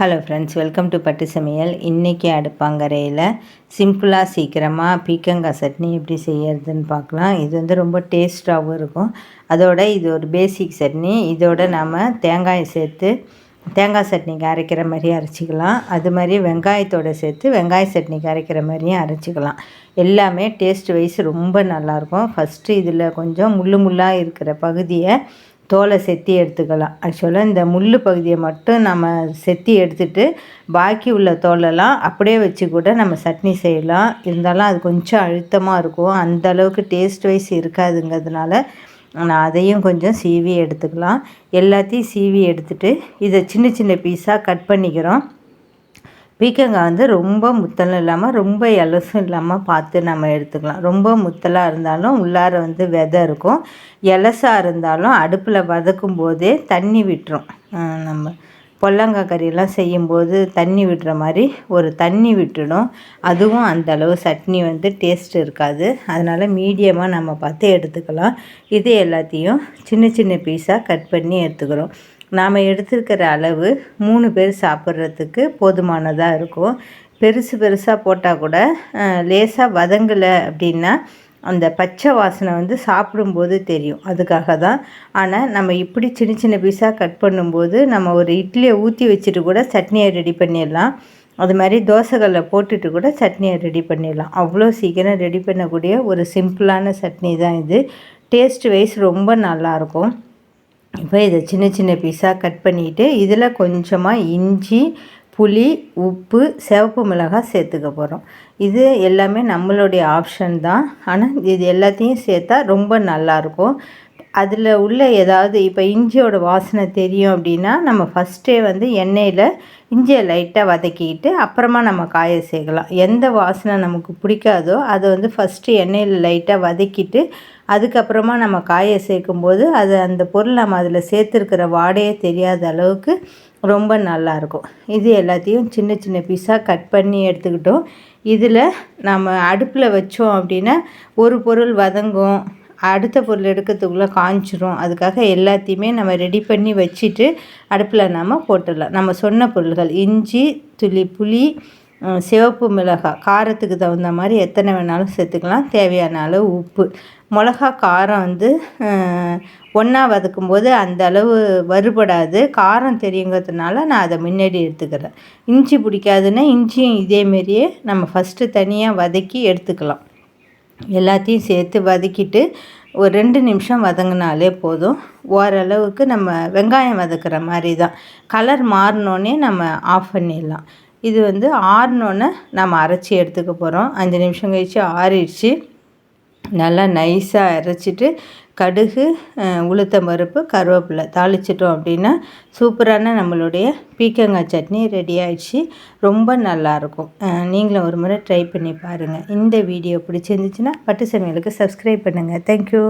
Hello friends welcome to பட்டு சமையல் இன்றைக்கி அடுப்பாங்கரையில் சிம்பிளாக சீக்கிரமாக பீக்கங்காய் சட்னி எப்படி செய்யறதுன்னு பார்க்கலாம். இது வந்து ரொம்ப டேஸ்ட்டாகவும் இருக்கும். அதோட இது ஒரு பேசிக் சட்னி. இதோட நாம் தேங்காயை சேர்த்து தேங்காய் சட்னிக்கு அரைக்கிற மாதிரியும் அரைச்சிக்கலாம். அது மாதிரி வெங்காயத்தோடு சேர்த்து வெங்காய சட்னிக்கு அரைக்கிற மாதிரியும் அரைச்சிக்கலாம். எல்லாமே டேஸ்ட் வைஸ் ரொம்ப நல்லாயிருக்கும் ஃபஸ்ட்டு இதில் கொஞ்சம் முள்ளு முள்ளாக இருக்கிற பகுதியை தோலை செத்தி எடுத்துக்கலாம். ஆக்சுவலாக இந்த முள் பகுதியை மட்டும் நம்ம செத்தி எடுத்துட்டு பாக்கி உள்ள தோலெல்லாம் அப்படியே வச்சு கூட நம்ம சட்னி செய்யலாம். இருந்தாலும் அது கொஞ்சம் அழுத்தமாக இருக்கும். அந்த அளவுக்கு டேஸ்ட் வைஸ் இருக்காதுங்கிறதுனால நான் அதையும் கொஞ்சம் சீவி எடுத்துக்கலாம். எல்லாத்தையும் சீவி எடுத்துட்டு இதை சின்ன சின்ன பீஸாக கட் பண்ணிக்கிறோம். பீக்கங்காய் வந்து ரொம்ப முத்தலும் இல்லாமல் ரொம்ப எலசும் இல்லாமல் பார்த்து நம்ம எடுத்துக்கலாம். ரொம்ப முத்தலாக இருந்தாலும் உள்ளார வந்து விதை இருக்கும். எலசாக இருந்தாலும் அடுப்பில் வதக்கும் போதே தண்ணி விட்டுரும். நம்ம பொல்லங்காய் கறியெல்லாம் செய்யும்போது தண்ணி விடுற மாதிரி ஒரு தண்ணி விட்டுடும். அதுவும் அந்த அளவு சட்னி வந்து டேஸ்ட் இருக்காது. அதனால் மீடியமாக நம்ம பார்த்து எடுத்துக்கலாம். இது எல்லாத்தையும் சின்ன சின்ன பீஸாக கட் பண்ணி எடுத்துக்கிறோம். நாம் எடுத்துருக்கிற அளவு மூணு பேர் சாப்பிட்றதுக்கு போதுமானதாக இருக்கும். பெருசு பெருசாக போட்டால் கூட லேசாக வதங்கலை அப்படின்னா அந்த பச்சை வாசனை வந்து சாப்பிடும்போது தெரியும். அதுக்காக தான். ஆனால் நம்ம இப்படி சின்ன சின்ன பீஸாக கட் பண்ணும்போது நம்ம ஒரு இட்லியை ஊற்றி வச்சுட்டு கூட சட்னியை ரெடி பண்ணிடலாம். அது மாதிரி தோசைகளில் போட்டுட்டு கூட சட்னியை ரெடி பண்ணிடலாம். அவ்வளோ சீக்கிரம் ரெடி பண்ணக்கூடிய ஒரு சிம்பிளான சட்னி தான் இது. டேஸ்ட் வைஸ் ரொம்ப நல்லாயிருக்கும் இப்போ இதை சின்ன சின்ன பீஸாக கட் பண்ணிவிட்டு இதில் கொஞ்சமாக இஞ்சி புளி உப்பு சிவப்பு மிளகாய் சேர்த்துக்க போகிறோம். இது எல்லாமே நம்மளுடைய ஆப்ஷன் தான். ஆனால் இது எல்லாத்தையும் சேர்த்தா ரொம்ப நல்லாயிருக்கும். அதில் உள்ள ஏதாவது இப்போ இஞ்சியோட வாசனை தெரியும் அப்படின்னா நம்ம ஃபஸ்ட்டே வந்து எண்ணெயில் இஞ்சியை லைட்டாக வதக்கிக்கிட்டு அப்புறமா நம்ம காய சேர்க்கலாம். எந்த வாசனை நமக்கு பிடிக்காதோ அதை வந்து ஃபஸ்ட்டு எண்ணெயில் லைட்டாக வதக்கிட்டு அதுக்கப்புறமா நம்ம காயை சேர்க்கும்போது அது அந்த பொருள் நம்ம அதில் சேர்த்துருக்கிற வாடையே தெரியாத அளவுக்கு ரொம்ப நல்லாயிருக்கும் இது எல்லாத்தையும் சின்ன சின்ன பீஸாக கட் பண்ணி எடுத்துக்கிட்டோம். இதில் நம்ம அடுப்பில் வச்சோம் அப்படின்னா ஒரு பொருள் வதங்கும். அடுத்த பொருள் எடுக்கிறதுக்குள்ளே காஞ்சிரும். அதுக்காக எல்லாத்தையுமே நம்ம ரெடி பண்ணி வச்சுட்டு அடுப்பில் நம்ம போட்டுடலாம். நம்ம சொன்ன பொருள்கள் இஞ்சி துளி புளி சிவப்பு மிளகாய் காரத்துக்கு தகுந்த மாதிரி எத்தனை வேணாலும் சேர்த்துக்கலாம். தேவையான அளவு உப்பு. மிளகா காரம் வந்து ஒன்றா வதக்கும் போது அந்த அளவு வருபடாது காரம் தெரியுங்கிறதுனால நான் அதை முன்னாடி எடுத்துக்கிறேன். இஞ்சி பிடிக்காதுன்னா இஞ்சியும் இதேமாரியே நம்ம ஃபஸ்ட்டு தனியாக வதக்கி எடுத்துக்கலாம். எல்லாத்தையும் சேர்த்து வதக்கிட்டு ஒரு ரெண்டு நிமிஷம் வதங்கினாலே போதும். ஓரளவுக்கு நம்ம வெங்காயம் வதக்கிற மாதிரி தான். கலர் மாறினோன்னே நம்ம ஆஃப் பண்ணிடலாம். இது வந்து ஆறினோன்னே நம்ம அரைச்சி எடுத்துக்க போகிறோம் அஞ்சு நிமிஷம் கழித்து ஆறிடுச்சு. நல்லா நைஸாக அரைச்சிட்டு கடுகு உளுத்தம் பருப்பு கருவேப்பிலை தாளிச்சிட்டோம் அப்படின்னா சூப்பரான நம்மளுடைய பீக்கங்காய் சட்னி ரெடி ஆயிடுச்சு. ரொம்ப நல்லாயிருக்கும் நீங்களும் ஒரு முறை ட்ரை பண்ணி பாருங்கள் இந்த வீடியோ பிடிச்சிருந்துச்சுன்னா பட்டு சமையலுக்கு சப்ஸ்கிரைப் பண்ணுங்கள் தேங்க்யூ